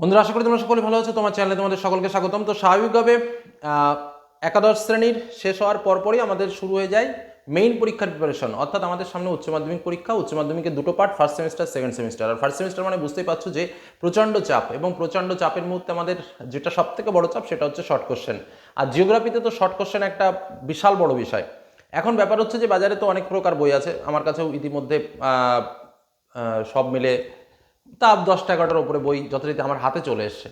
বন্ধুরা, আশা করি তোমরা সকলে ভালো আছো। তোমার চ্যানেলে তোমাদের সকলকে স্বাগতম। তো স্বাভাবিকভাবে একাদশ শ্রেণির শেষ হওয়ার পরপরই আমাদের শুরু হয়ে যায় মেইন পরীক্ষার প্রিপারেশন অর্থাৎ আমাদের সামনে উচ্চ মাধ্যমিক পরীক্ষা, উচ্চ মাধ্যমিকের দুটো part first semester second semester আর ফার্স্ট সেমিস্টার মানে বুঝতেই পারছ যে, প্রচণ্ড চাপ এবং প্রচণ্ড চাপের মুহূর্তে আমাদের যেটা সব থেকে বড় চাপ সেটা হচ্ছে শর্ট কোশ্চেন আর জিওগ্রাফিতে তো শর্ট কোশ্চেন একটা বিশাল বড় বিষয়। এখন ব্যাপার হচ্ছে যে, বাজারে তো অনেক প্রকার বই আছে। আমার কাছেও ইতিমধ্যে সব মিলে তা দশটা এগারোটার উপরে বই যথারীতি আমার হাতে চলে এসছে।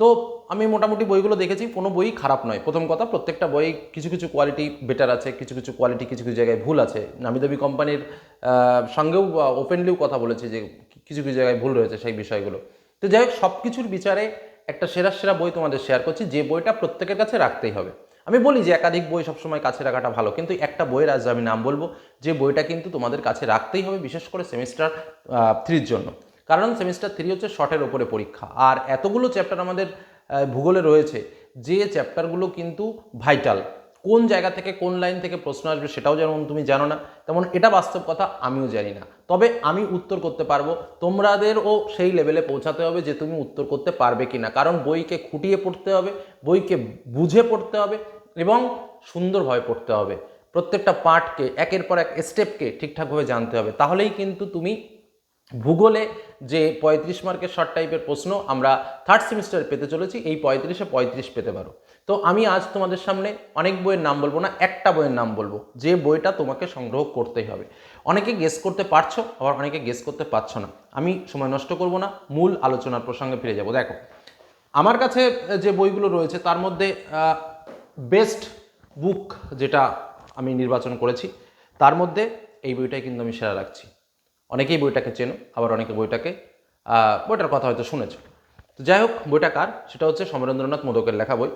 তো আমি মোটামুটি বইগুলো দেখেছি, কোনো বই খারাপ নয়। প্রথম কথা, প্রত্যেকটা বই কিছু কিছু কোয়ালিটি বেটার আছে, কিছু কিছু কোয়ালিটি কিছু কিছু জায়গায় ভুল আছে। নামি দামি কোম্পানির সঙ্গেও ওপেনলিও কথা বলেছি যে কিছু কিছু জায়গায় ভুল রয়েছে সেই বিষয়গুলো। তো যাই হোক সব কিছুর বিচারে একটা সেরা সেরা বই তোমাদের শেয়ার করছি, যে বইটা প্রত্যেকের কাছে রাখতেই হবে। আমি বলি যে একাধিক বই সবসময় কাছে রাখাটা ভালো, কিন্তু একটা বইয়ের আজ আমি নাম বলব, যে বইটা কিন্তু তোমাদের কাছে রাখতেই হবে, বিশেষ করে সেমিস্টার থ্রির জন্য। কারণ সেমিস্টার থ্রি হচ্ছে শর্টের ওপরে পরীক্ষা। আর এতগুলো চ্যাপ্টার আমাদের ভূগোলে রয়েছে, যে চ্যাপ্টারগুলো কিন্তু ভাইটাল কোন জায়গা থেকে কোন লাইন থেকে প্রশ্ন আসবে সেটাও যেমন তুমি জানো না, তেমন এটা বাস্তব কথা আমিও জানি না। তবে আমি উত্তর করতে পারব তোমাদেরও সেই লেভেলে পৌঁছাতে হবে যে তুমি উত্তর করতে পারবে কি না কারণ বইকে খুঁটিয়ে পড়তে হবে, বইকে বুঝে পড়তে হবে এবং সুন্দরভাবে পড়তে হবে। প্রত্যেকটা পার্টকে একের পর এক স্টেপকে ঠিকঠাকভাবে জানতে হবে। তাহলেই কিন্তু তুমি ভূগোলে যে পঁয়ত্রিশ মার্কের শর্ট টাইপের প্রশ্ন আমরা থার্ড সেমিস্টারে পেতে চলেছি, এই পঁয়ত্রিশে পঁয়ত্রিশ পেতে পারো। তো আমি আজ তোমাদের সামনে অনেক বইয়ের নাম বলব না, একটা বইয়ের নাম বলব, যে বইটা তোমাকে সংগ্রহ করতেই হবে। অনেকে গেস করতে পারছ, আবার অনেকে গেস করতে পারছ না। আমি সময় নষ্ট করব না, মূল আলোচনার প্রসঙ্গে ফিরে যাব। দেখো, আমার কাছে যে বইগুলো রয়েছে, তার মধ্যে বেস্ট বুক যেটা আমি নির্বাচন করেছি, তার মধ্যে এই বইটাই কিন্তু আমি সেরা রাখছি। অনেকেই বইটাকে চেনো, আবার অনেকে বইটাকে বইটার কথা হয়তো শুনেছো। তো যাই হোক, বইটা কার? সেটা হচ্ছে সমরেন্দ্রনাথ মোদকের লেখা বই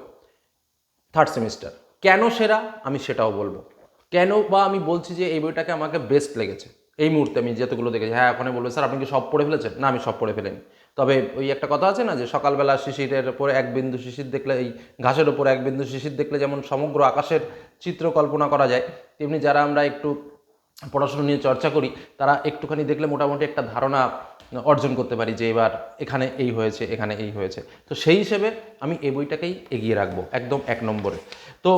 থার্ড সেমিস্টার কেন সেরা? আমি সেটাও বলব। কেন বা আমি বলছি যে এই বইটাকে আমাকে বেস্ট লেগেছে? এই মুহূর্তে আমি যতগুলো দেখেছি হ্যাঁ ওখানে বলব, স্যার, আপনি কি সব পড়ে ফেলেছেন? না, আমি সব পড়ে ফেলিনি। তবে ওই একটা কথা আছে না যে, সকালবেলা শিশিরের উপরে এক বিন্দু শিশির দেখলে, এই ঘাসের উপর এক বিন্দু শিশির দেখলে যেমন সমগ্র আকাশের চিত্র কল্পনা করা যায়, তেমনি যারা আমরা একটু পড়াশোনা নিয়ে চর্চা করি, তারা একটুখানি দেখলে মোটামুটি একটা ধারণা অর্জন করতে পারি যে এবার এখানে এই হয়েছে, এখানে এই হয়েছে। তো সেই হিসেবে আমি এই বইটাকেই এগিয়ে রাখব একদম এক নম্বরে। তো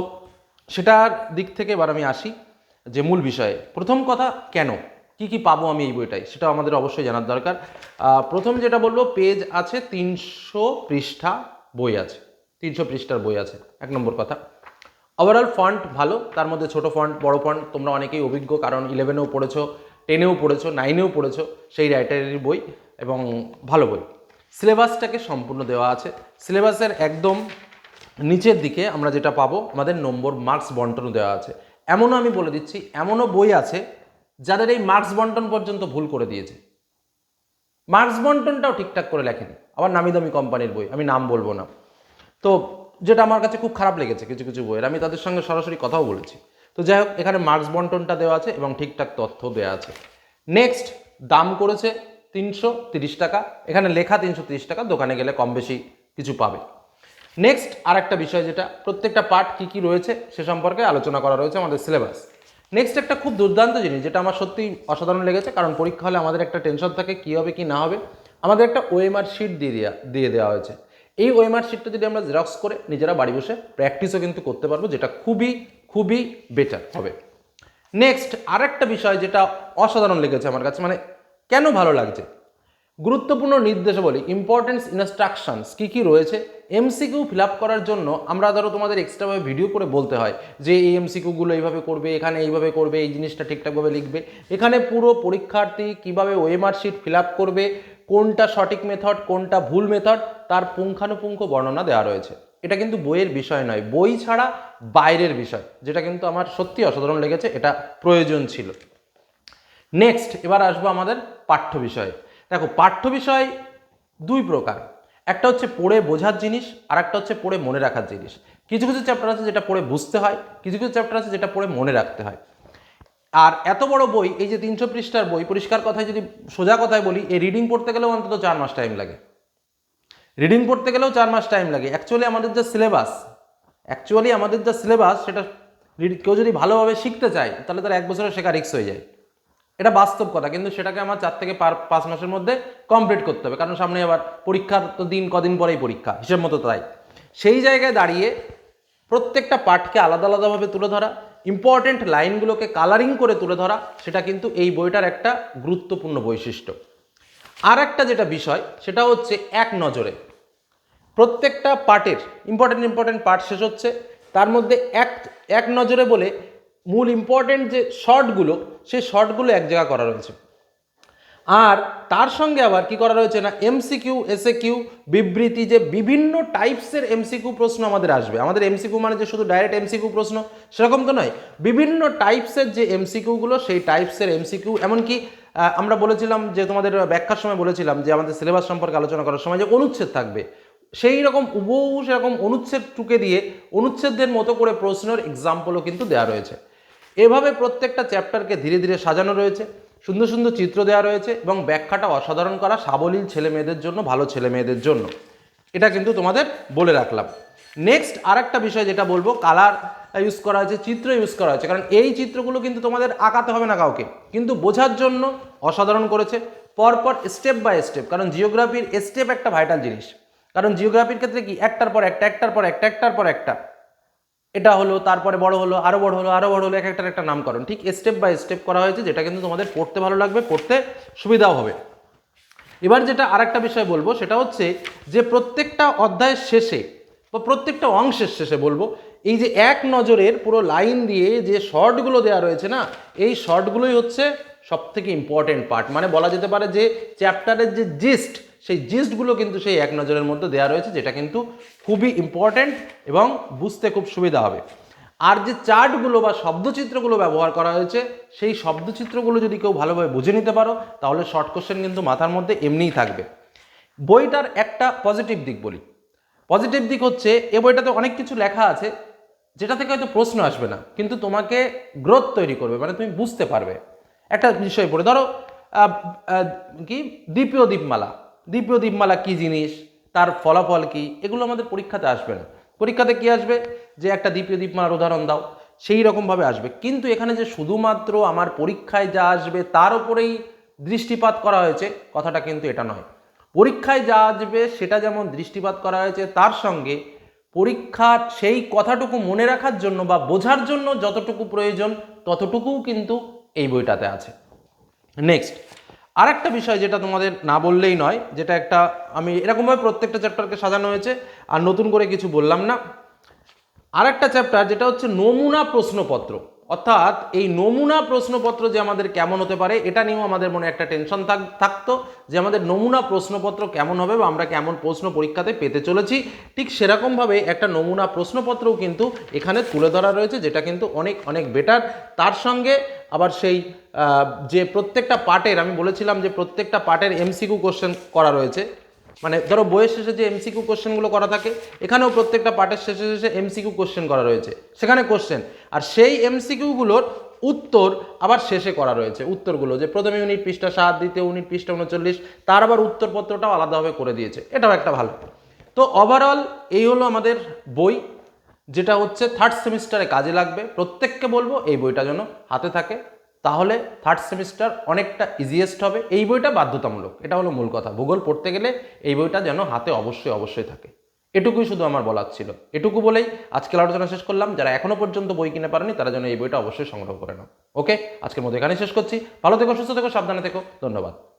সেটার দিক থেকে এবার আমি আসি যে মূল বিষয়ে। প্রথম কথা, কেন? কি কি পাবো আমি এই বইটায়? সেটা আমাদের অবশ্যই জানার দরকার। প্রথম যেটা বলব, পেজ আছে তিনশো পৃষ্ঠা বই আছে। তিনশো পৃষ্ঠার বই আছে, এক নম্বর কথা। ওভারঅল ফন্ট ভালো, তার মধ্যে ছোট ফন্ট বড় ফন্ট তোমরা অনেকেই অভিজ্ঞ, কারণ ইলেভেনেও পড়েছো টেনেও পড়েছো নাইনেও পড়েছো, সেই রাইটারের বই এবং ভালো বই। সিলেবাসটাকে সম্পূর্ণ দেওয়া আছে। সিলেবাসের একদম নিচের দিকে আমরা যেটা পাবো, আমাদের নম্বর মার্কস বন্টনও দেওয়া আছে। এমনও আমি বলে দিচ্ছি, এমনও বই আছে, যাদের এই মার্কস বন্টন পর্যন্ত ভুল করে দিয়েছে। মার্কস বন্টনটাও ঠিকঠাক করে লেখেনি, আবার নামি দামি কোম্পানির বই, আমি নাম বলব না। তো যেটা আমার কাছে খুব খারাপ লেগেছে কিছু কিছু বইয়ের। আমি তাদের সঙ্গে সরাসরি কথাও বলেছি। তো যাই হোক, এখানে মার্কস বন্টনটা দেওয়া আছে এবং ঠিকঠাক তথ্য দেওয়া আছে। নেক্সট, দাম করেছে তিনশো তিরিশ টাকা। এখানে লেখা তিনশো তিরিশ টাকা, দোকানে গেলে কম বেশি কিছু পাবে। নেক্সট আর একটা বিষয় যেটা, প্রত্যেকটা পার্ট কী কী রয়েছে সে সম্পর্কে আলোচনা করা রয়েছে আমাদের সিলেবাস। নেক্সট, একটা খুব দুর্দান্ত জিনিস যেটা আমার সত্যি অসাধারণ লেগেছে, কারণ পরীক্ষা হলে আমাদের একটা টেনশন থাকে কী হবে কি না হবে। আমাদের একটা ওএমআর শিট দিয়ে দেওয়া দিয়ে দেওয়া হয়েছে। এই ওয়েমার শিটটা যদি আমরা জেরক্স করে নিজেরা বাড়ি বসে প্র্যাকটিসও কিন্তু করতে পারব, যেটা খুবই খুবই বেটার হবে। নেক্সট আরেকটা বিষয় যেটা অসাধারণ লেগেছে আমার কাছে মানে কেন ভালো লাগছে? গুরুত্বপূর্ণ নির্দেশাবলী ইম্পর্টেন্স ইনস্ট্রাকশনস কী কী রয়েছে? এমসিকিউ ফিল আপ করার জন্য আমরা ধরো তোমাদের এক্সট্রাভাবে ভিডিও করে বলতে হয় যে এই এমসিকিউগুলো এইভাবে করবে, এখানে এইভাবে করবে, এই জিনিসটা ঠিকঠাকভাবে লিখবে। এখানে পুরো পরীক্ষার্থী কীভাবে ওএমআর শিট ফিল আপ করবে কোনটা সঠিক মেথড কোনটা ভুল মেথড তার পুঙ্খানুপুঙ্খ বর্ণনা দেওয়া রয়েছে। এটা কিন্তু বইয়ের বিষয় নয়, বই ছাড়া বাইরের বিষয়, যেটা কিন্তু আমার সত্যি অসাধারণ লেগেছে, এটা প্রয়োজন ছিল। নেক্সট এবার আসব আমাদের পাঠ্য বিষয়ে। দেখো, পাঠ্য বিষয় দুই প্রকার। একটা হচ্ছে পড়ে বোঝার জিনিস আর একটা হচ্ছে পড়ে মনে রাখার জিনিস। কিছু কিছু চ্যাপ্টার আছে যেটা পড়ে বুঝতে হয়, কিছু কিছু চ্যাপ্টার আছে যেটা পড়ে মনে রাখতে হয়। আর এত বড় বই, এই যে তিনশো পৃষ্ঠার বই, পরিষ্কার কথায় যদি সোজা কথায় বলি, এই রিডিং পড়তে গেলেও অন্তত চার মাস টাইম লাগে। রিডিং পড়তে গেলেও চার মাস টাইম লাগে। অ্যাকচুয়ালি আমাদের যে সিলেবাস অ্যাকচুয়ালি আমাদের যে সিলেবাস সেটা কেউ যদি ভালোভাবে শিখতে চায়, তাহলে তার এক বছরে শেখা রিক্স হয়ে যায়। এটা বাস্তব কথা, কিন্তু সেটাকে আমার চার থেকে পাঁচ মাসের মধ্যে কমপ্লিট করতে হবে। কারণ সামনে আবার পরীক্ষার তো দিন, কদিন পরেই পরীক্ষা, হিসেব মতো তাই। সেই জায়গায় দাঁড়িয়ে প্রত্যেকটা পাঠকে আলাদা আলাদাভাবে তুলে ধরা ইম্পর্টেন্ট লাইনগুলোকে কালারিং করে তুলে ধরা, সেটা কিন্তু এই বইটার একটা গুরুত্বপূর্ণ বৈশিষ্ট্য। আর একটা যেটা বিষয়, সেটা হচ্ছে এক নজরে। প্রত্যেকটা পার্টের ইম্পর্টেন্ট ইম্পর্টেন্ট পার্ট শেষ হচ্ছে, তার মধ্যে এক এক নজরে বলে মূল ইম্পর্টেন্ট যে শর্টগুলো সেই শর্টগুলো এক জায়গা করা রয়েছে। আর তার সঙ্গে আবার কি করা রয়েছে না? এমসিকিউ এসএ কিউ বিবৃতি যে বিভিন্ন টাইপসের এমসিকিউ প্রশ্ন আমাদের আসবে। আমাদের এমসিকিউ মানে যে শুধু ডাইরেক্ট এমসিকিউ প্রশ্ন, সেরকম তো নয়। বিভিন্ন টাইপসের যে এমসিকিউগুলো সেই টাইপসের এমসিকিউ এমনকি আমরা বলেছিলাম যে তোমাদের ব্যাখ্যার সময় বলেছিলাম যে আমাদের সিলেবাস সম্পর্কে আলোচনা করার সময় যে অনুচ্ছেদ থাকবে। সেই রকম উবহু সেরকম অনুচ্ছেদ টুকে দিয়ে অনুচ্ছেদদের মতো করে প্রশ্নের এক্সাম্পলও কিন্তু দেওয়া রয়েছে। এভাবে প্রত্যেকটা চ্যাপ্টারকে ধীরে ধীরে সাজানো রয়েছে। সুন্দর সুন্দর চিত্র দেওয়া রয়েছে এবং ব্যাখ্যাটা অসাধারণ করা সাবলীল ছেলে মেয়েদের জন্য, ভালো ছেলে মেয়েদের জন্য। এটা কিন্তু তোমাদের বলে রাখলাম। নেক্সট আর একটা বিষয় যেটা বলব কালার ইউজ করা হয়েছে, চিত্র ইউজ করা হয়েছে। কারণ এই চিত্রগুলো কিন্তু তোমাদের আঁকাতে হবে না কাউকে। কিন্তু বোঝার জন্য অসাধারণ করেছে, পরপর স্টেপ বাই স্টেপ কারণ জিওগ্রাফির স্টেপ একটা ভাইটাল জিনিস। কারণ জিওগ্রাফির ক্ষেত্রে কি? একটার পর একটা, একটার পর একটা, একটার পর একটা। এটা হলো, তারপরে বড় হলো, আরও বড় হলো, আরও বড় হলো, এক একটার একটা নামকরণ। ঠিক স্টেপ বাই স্টেপ করা হয়েছে, যেটা কিন্তু তোমাদের পড়তে ভালো লাগবে, পড়তে সুবিধাও হবে। এবার যেটা আরেকটা বিষয় বলব, সেটা হচ্ছে যে প্রত্যেকটা অধ্যায়ের শেষে, বা প্রত্যেকটা অংশের শেষে বলব, এই যে এক নজরের পুরো লাইন দিয়ে যে শর্টগুলো দেওয়া রয়েছে না, এই শর্টগুলোই হচ্ছে সব থেকে ইম্পর্টেন্ট পার্ট মানে বলা যেতে পারে যে চ্যাপ্টারের যে জিস্ট সেই জিস্টগুলো কিন্তু সেই এক নজরের মধ্যে দেওয়া রয়েছে, যেটা কিন্তু খুবই ইম্পর্ট্যান্ট এবং বুঝতে খুব সুবিধা হবে। আর যে চার্টগুলো বা শব্দচিত্রগুলো ব্যবহার করা হয়েছে, সেই শব্দচিত্রগুলো যদি কেউ ভালোভাবে বুঝে নিতে পারো, তাহলে শর্ট কোশ্চেন কিন্তু মাথার মধ্যে এমনিই থাকবে। বইটার একটা পজিটিভ দিক বলি। পজিটিভ দিক হচ্ছে, এ বইটাতে অনেক কিছু লেখা আছে, যেটা থেকে হয়তো প্রশ্ন আসবে না, কিন্তু তোমাকে গ্রোথ তৈরি করবে মানে তুমি বুঝতে পারবে। একটা বিষয় পড়ে, ধরো কি? দ্বীপীয় দ্বীপমালা দ্বীপীয় দ্বীপমালা কি জিনিস? তার ফলাফল কী? এগুলো আমাদের পরীক্ষাতে আসবে না। পরীক্ষাতে কী আসবে? যে একটা দ্বীপীয় দ্বীপমালার উদাহরণ দাও, সেই রকমভাবে আসবে। কিন্তু এখানে যে শুধুমাত্র আমার পরীক্ষায় যা আসবে, তার উপরেই দৃষ্টিপাত করা হয়েছে, কথাটা কিন্তু এটা নয়। পরীক্ষায় যা আসবে, সেটা যেমন দৃষ্টিপাত করা হয়েছে, তার সঙ্গে পরীক্ষার সেই কথাটুকু মনে রাখার জন্য বা বোঝার জন্য যতটুকু প্রয়োজন, ততটুকুও কিন্তু এই বইটাতে আছে। নেক্সট আর একটা বিষয় যেটা তোমাদের না বললেই নয়, যেটা একটা আমি এরকমভাবে প্রত্যেকটা চ্যাপ্টারকে সাজানো হয়েছে, আর নতুন করে কিছু বললাম না। আর একটা চ্যাপ্টার যেটা হচ্ছে নমুনা প্রশ্নপত্র। অর্থাৎ এই নমুনা প্রশ্নপত্র যে আমাদের কেমন হতে পারে, এটা নিয়েও আমাদের মনে একটা টেনশন থাক, থাকতো যে আমাদের নমুনা প্রশ্নপত্র কেমন হবে বা আমরা কেমন প্রশ্ন পরীক্ষাতে পেতে চলেছি। ঠিক সেরকমভাবে একটা নমুনা প্রশ্নপত্রও কিন্তু এখানে তুলে ধরা রয়েছে, যেটা কিন্তু অনেক অনেক বেটার তার সঙ্গে আবার সেই যে প্রত্যেকটা পার্টের, আমি বলেছিলাম যে প্রত্যেকটা পার্টের এমসিকিউ কোশ্চেন করা রয়েছে। মানে ধরো বইয়ের শেষে যে এমসিকিউ কোশ্চেনগুলো করা থাকে, এখানেও প্রত্যেকটা পার্টের শেষে শেষে এমসিকিউ কোশ্চেন করা রয়েছে। সেখানে কোশ্চেন আর সেই এমসিকিউগুলোর উত্তর আবার শেষে করা রয়েছে, উত্তরগুলো। যে প্রথমে ইউনিট পৃষ্ঠা সাত, দ্বিতীয় ইউনিট পৃষ্ঠা উনচল্লিশ, তার আবার উত্তরপত্রটাও আলাদাভাবে করে দিয়েছে। এটাও একটা ভালো। তো ওভারঅল এই হলো আমাদের বই। যেটা হচ্ছে থার্ড সেমিস্টারে কাজে লাগবে। প্রত্যেককে বলব এই বইটা যেন হাতে থাকে। তাহলে থার্ড সেমিস্টার অনেকটা ইজিয়েস্ট হবে। এই বইটা বাধ্যতামূলক। এটা হলো মূল কথা। ভূগোল পড়তে গেলে এই বইটা যেন হাতে অবশ্যই অবশ্যই থাকে। এটুকুই শুধু আমার বলার ছিল। এটুকু বলেই আজকের আলোচনা শেষ করলাম। যারা এখনও পর্যন্ত বই কিনে পারেনি, তারা যেন এই বইটা অবশ্যই সংগ্রহ করে নাও। ওকে? আজকের মতো এখানে শেষ করছি। ভালো থেকো, সুস্থ থেকো, সাবধানে থেকো। ধন্যবাদ।